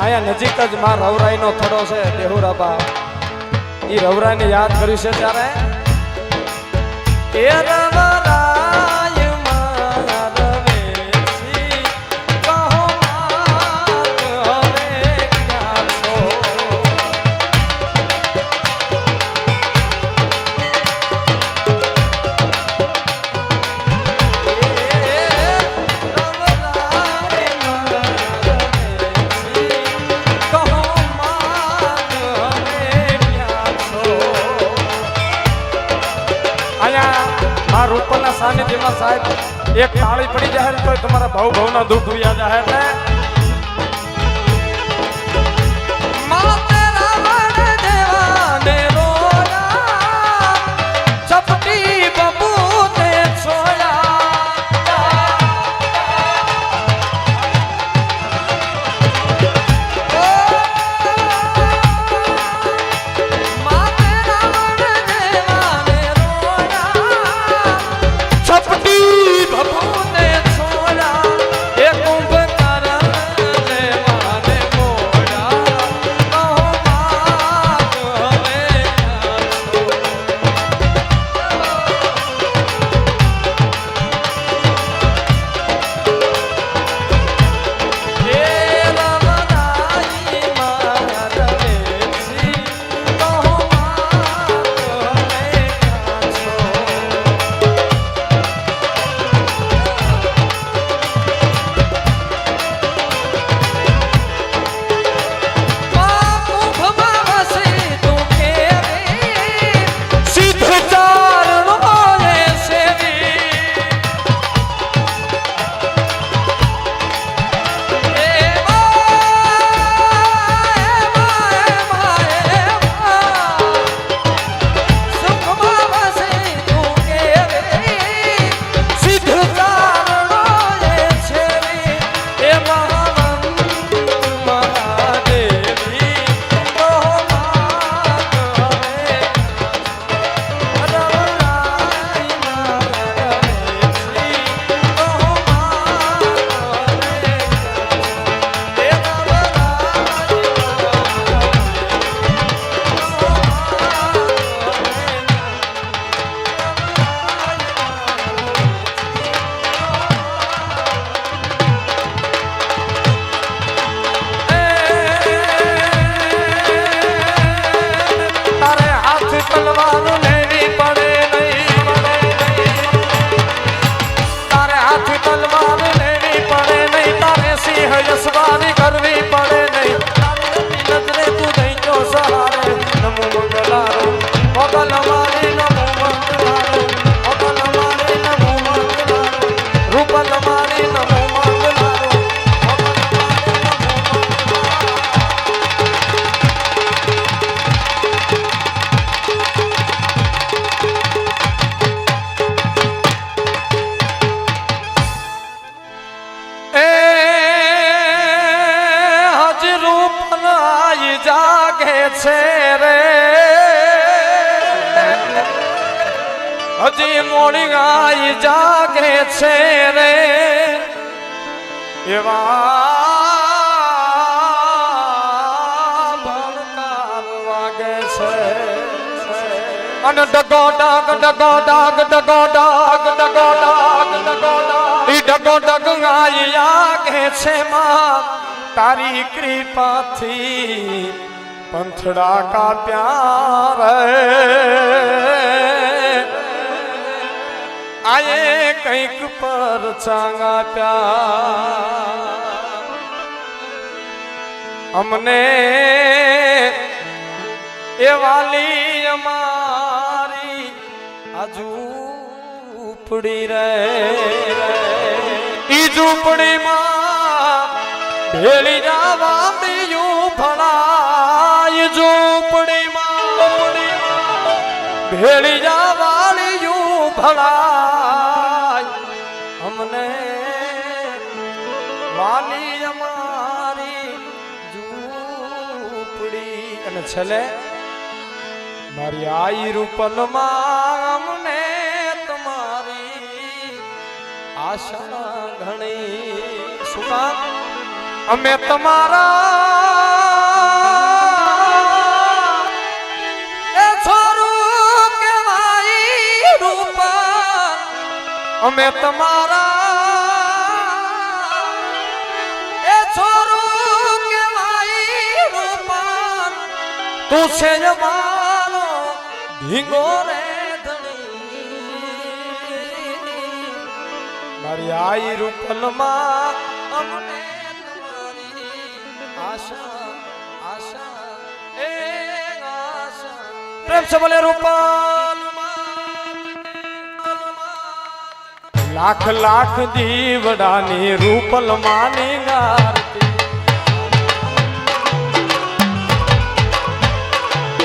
અહીંયા નજીક જ માં રવરાઈનો થડો છે દેહુરાબા એ રવરાઈને યાદ કર્યું છે ત્યારે? એ રવરાય સાનિધ્યમાં સાહેબ એક તાળી પડી જાય તો તમારા ભાવ ભાવના દુઃખ ઉયા જાય. એટલે રૂપનાઈ જાગે છે રે. હજી મોડી ગાય જાગે છે રે. એવા વાગે છે અને ડગો ડાગ ડગો ડાગ ડગો ડાગ ડગો ડાગ ડગો ડાગ. ઈ ડગો ડગ આયા કે છે માં. તારી કૃપાથી પંથડા કા પ્યાર આયે કંઈક પર ચાંગા પ્યાર. અમને એ વાલી અમારી આજુ ઉપડી રે ઈ ઝૂંપડીમાં ભેળી જવા બીયું ભણાય ઝૂંપડીમાં. ભેળી જવાળીયું ભણાય. અમને વાલી અમારી ઝૂંપડી. અને છેલ્લે, મારી આઈ રૂપલમાં અમને તમારી આશા ઘણી શું કામ? અમે તમારા એ છોરું કેવાય રૂપ. અમે તમારા એ છોરું કેવાય રૂપ. તું છે મારો ભીંગો રે મારી આઈ રૂપલમાં લાખ લાખ દીવડાની રૂપલ માની ગારતી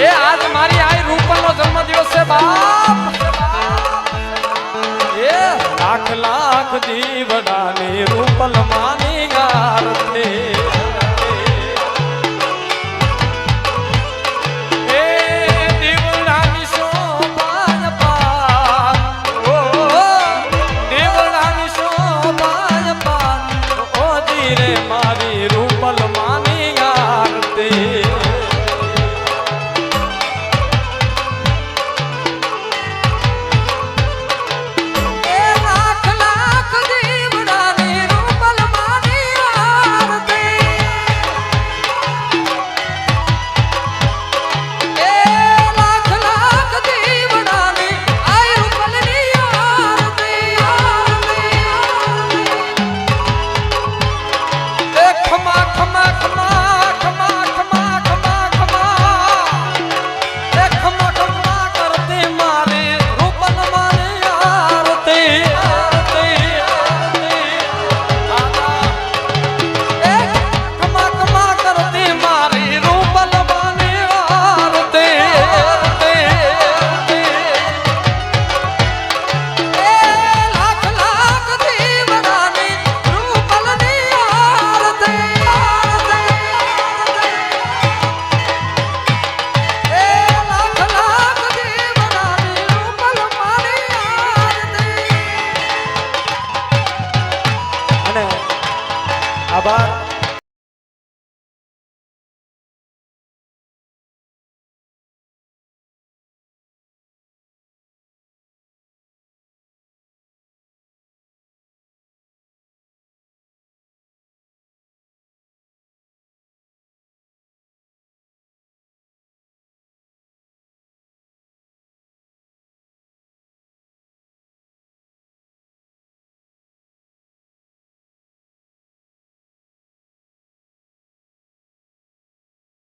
એ આજ મારી આઈ રૂપલ નો જન્મદિવસ છે બાપ.